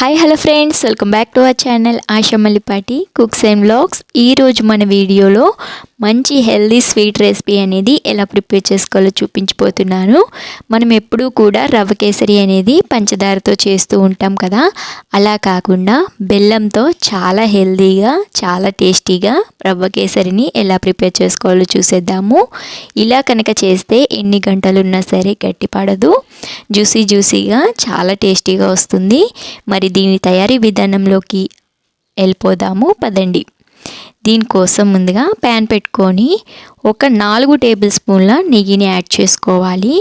Hi hello friends welcome back to our channel Asha Mallipati cooks and blogs ఈరోజు మన వీడియోలో మంచి healthy sweet recipe అనేది ఎలా ప్రిపేర్ చేసుకోవాలో చూపించిపోతున్నాను మనం ఎప్పుడూ కూడా రవ్వ కేసరి అనేది పంచదారతో చేస్తూ ఉంటాం కదా. అలా కాకుండా బెల్లంతో చాలా హెల్దీగా చాలా టేస్టీగా రవ్వ కేసరిని ఎలా ప్రిపేర్ చేసుకోవాలో చూసేద్దాము. ఇలా కనుక చేస్తే ఎన్ని గంటలున్నా సరే గట్టిపడదు. జ్యూసీ జ్యూసీగా చాలా టేస్టీగా వస్తుంది. మరి దీని తయారీ విధానంలోకి వెళ్ళిపోదాము. పదండి. దీనికోసం ముందుగా ప్యాన్ పెట్టుకొని ఒక నాలుగు టేబుల్ స్పూన్ల నెయ్యిని యాడ్ చేసుకోవాలి.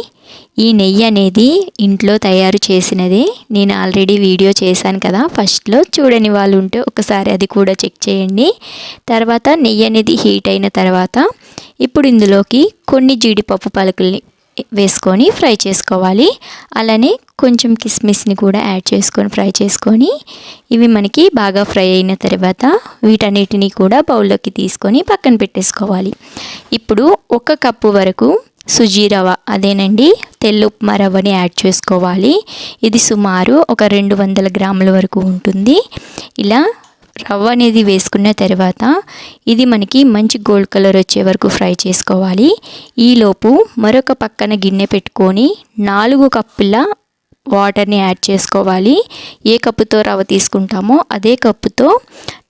ఈ నెయ్యి అనేది ఇంట్లో తయారు చేసినదే. నేను ఆల్రెడీ వీడియో చేశాను కదా. ఫస్ట్లో చూడని వాళ్ళు ఉంటే ఒకసారి అది కూడా చెక్ చేయండి. తర్వాత నెయ్యి అనేది హీట్ అయిన తర్వాత ఇప్పుడు ఇందులోకి కొన్ని జీడిపప్పు పలుకుల్ని వేసుకొని ఫ్రై చేసుకోవాలి. అలానే కొంచెం కిస్మిస్ని కూడా యాడ్ చేసుకొని ఫ్రై చేసుకొని ఇవి మనకి బాగా ఫ్రై అయిన తర్వాత వీటన్నిటిని కూడా బౌల్లోకి తీసుకొని పక్కన పెట్టేసుకోవాలి. ఇప్పుడు ఒక కప్పు వరకు సుజీ రవ అదేనండి తెల్లు ఉప్మా రవ్వని యాడ్ చేసుకోవాలి. ఇది సుమారు ఒక రెండు వందల గ్రాముల వరకు ఉంటుంది. ఇలా రవ్వ అనేది వేసుకున్న తర్వాత ఇది మనకి మంచి గోల్డ్ కలర్ వచ్చే వరకు ఫ్రై చేసుకోవాలి. ఈలోపు మరొక పక్కన గిన్నె పెట్టుకొని నాలుగు కప్పుల వాటర్ని యాడ్ చేసుకోవాలి. ఏ కప్పుతో రవ్వ తీసుకుంటామో అదే కప్పుతో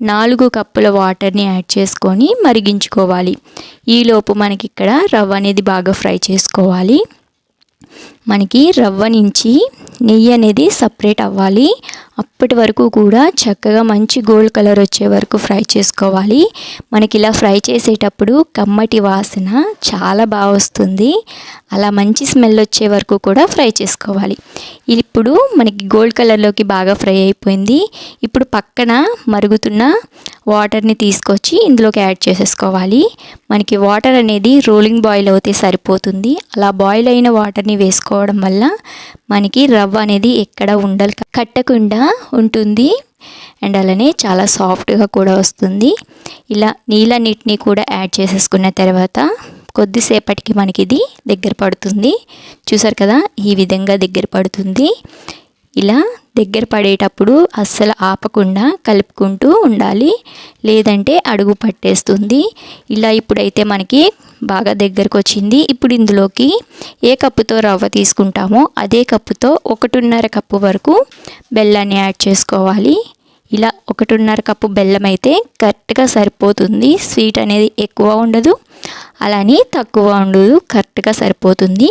నాలుగు కప్పుల వాటర్ని యాడ్ చేసుకొని మరిగించుకోవాలి. ఈలోపు మనకి ఇక్కడ రవ్వ అనేది బాగా ఫ్రై చేసుకోవాలి. మనకి రవ్వ నుంచి నెయ్యి అనేది సపరేట్ అవ్వాలి. అప్పటి వరకు కూడా చక్కగా మంచి గోల్డ్ కలర్ వచ్చే వరకు ఫ్రై చేసుకోవాలి. మనకి ఇలా ఫ్రై చేసేటప్పుడు కమ్మటి వాసన చాలా బాగా వస్తుంది. అలా మంచి స్మెల్ వచ్చే వరకు కూడా ఫ్రై చేసుకోవాలి. ఇప్పుడు మనకి గోల్డ్ కలర్లోకి బాగా ఫ్రై అయిపోయింది. ఇప్పుడు పక్కన మరుగుతున్న వాటర్ని తీసుకొచ్చి ఇందులోకి యాడ్ చేసేసుకోవాలి. మనకి వాటర్ అనేది రోలింగ్ బాయిల్ అవుతే సరిపోతుంది. అలా బాయిల్ అయిన వాటర్ని వేసుకోవడం వల్ల మనకి రవ్వ అనేది ఎక్కడ ఉండలు కట్టకుండా ఉంటుంది. అండ్ అలానే చాలా సాఫ్ట్గా కూడా వస్తుంది. ఇలా నీళ్ళన్నిటిని కూడా యాడ్ చేసేసుకున్న తర్వాత కొద్దిసేపటికి మనకి ఇది దగ్గర పడుతుంది. చూసారు కదా? ఈ విధంగా దగ్గర పడుతుంది. ఇలా దగ్గర పడేటప్పుడు అస్సలు ఆపకుండా కలుపుకుంటూ ఉండాలి. లేదంటే అడుగు పట్టేస్తుంది. ఇలా ఇప్పుడైతే మనకి బాగా దగ్గరకు వచ్చింది ఇప్పుడు ఇందులోకి ఏ కప్పుతో రవ్వ తీసుకుంటామో అదే కప్పుతో ఒకటిన్నర కప్పు వరకు బెల్లాన్ని యాడ్ చేసుకోవాలి. ఇలా ఒకటిన్నర కప్పు బెల్లం అయితే కరెక్ట్గా సరిపోతుంది. స్వీట్ అనేది ఎక్కువ ఉండదు. అలానే తక్కువ ఉండదు. కరెక్ట్గా సరిపోతుంది.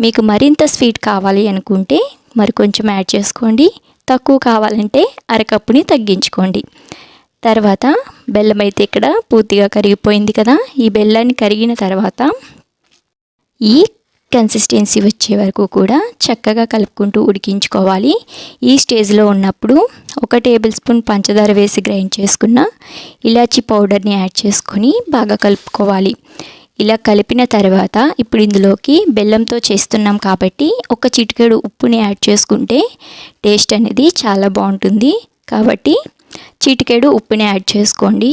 మీకు మరింత స్వీట్ కావాలి అనుకుంటే మరి కొంచెం యాడ్ చేసుకోండి. తక్కువ కావాలంటే అరకప్పుని తగ్గించుకోండి. తర్వాత బెల్లం అయితే ఇక్కడ పూర్తిగా కరిగిపోయింది కదా. ఈ బెల్లాన్ని కరిగిన తర్వాత ఈ కన్సిస్టెన్సీ వచ్చే వరకు కూడా చక్కగా కలుపుకుంటూ ఉడికించుకోవాలి. ఈ స్టేజ్లో ఉన్నప్పుడు ఒక టేబుల్ స్పూన్ పంచదార వేసి గ్రైండ్ చేసుకున్న ఇలాచీ పౌడర్ని యాడ్ చేసుకొని బాగా కలుపుకోవాలి. ఇలా కలిపిన తర్వాత ఇప్పుడు ఇందులోకి బెల్లంతో చేస్తున్నాం కాబట్టి ఒక చిటికెడు ఉప్పుని యాడ్ చేసుకుంటే టేస్ట్ అనేది చాలా బాగుంటుంది. కాబట్టి చిటికెడు ఉప్పుని యాడ్ చేసుకోండి.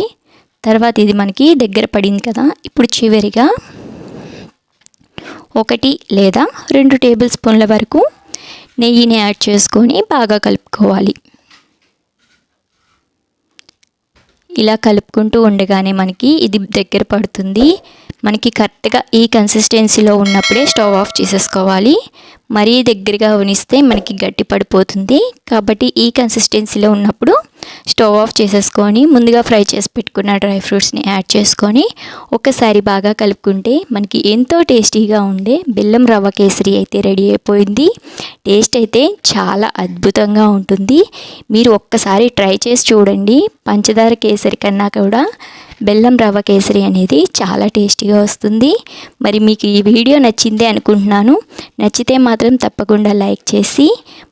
తర్వాత ఇది మనకి దగ్గర పడింది కదా. ఇప్పుడు చివరిగా ఒకటి లేదా రెండు టేబుల్ స్పూన్ల వరకు నెయ్యిని యాడ్ చేసుకొని బాగా కలుపుకోవాలి. ఇలా కలుపుకుంటూ ఉండగానే మనకి ఇది దగ్గర పడుతుంది. మనకి కరెక్ట్గా ఈ కన్సిస్టెన్సీలో ఉన్నప్పుడే స్టవ్ ఆఫ్ చేసేసుకోవాలి. మరీ దగ్గరగా ఉనిస్తే మనకి గట్టి పడిపోతుంది. కాబట్టి ఈ కన్సిస్టెన్సీలో ఉన్నప్పుడు స్టవ్ ఆఫ్ చేసేసుకొని ముందుగా ఫ్రై చేసి పెట్టుకున్న డ్రై ఫ్రూట్స్ని యాడ్ చేసుకొని ఒకసారి బాగా కలుపుకుంటే మనకి ఎంతో టేస్టీగా ఉండే బెల్లం రవ్వ కేసరి అయితే రెడీ అయిపోయింది. టేస్ట్ అయితే చాలా అద్భుతంగా ఉంటుంది. మీరు ఒక్కసారి ట్రై చేసి చూడండి. పంచదార కేసరి కన్నా కూడా బెల్లం రవ్వ కేసరి అనేది చాలా టేస్టీగా వస్తుంది. మరి మీకు ఈ వీడియో నచ్చిందే అనుకుంటున్నాను. నచ్చితే మాత్రం తప్పకుండా లైక్ చేసి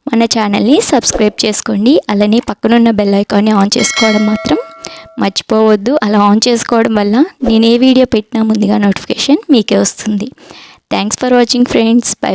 మన ఛానల్ని సబ్స్క్రైబ్ చేసుకోండి. అలానే పక్కనున్న బెల్ ఐకాన్ని ఆన్ చేసుకోవడం మాత్రం మర్చిపోవద్దు. అలా ఆన్ చేసుకోవడం వల్ల నేను ఏ వీడియో పెట్టినా ముందుగా నోటిఫికేషన్ మీకే వస్తుంది. Thanks for watching friends bye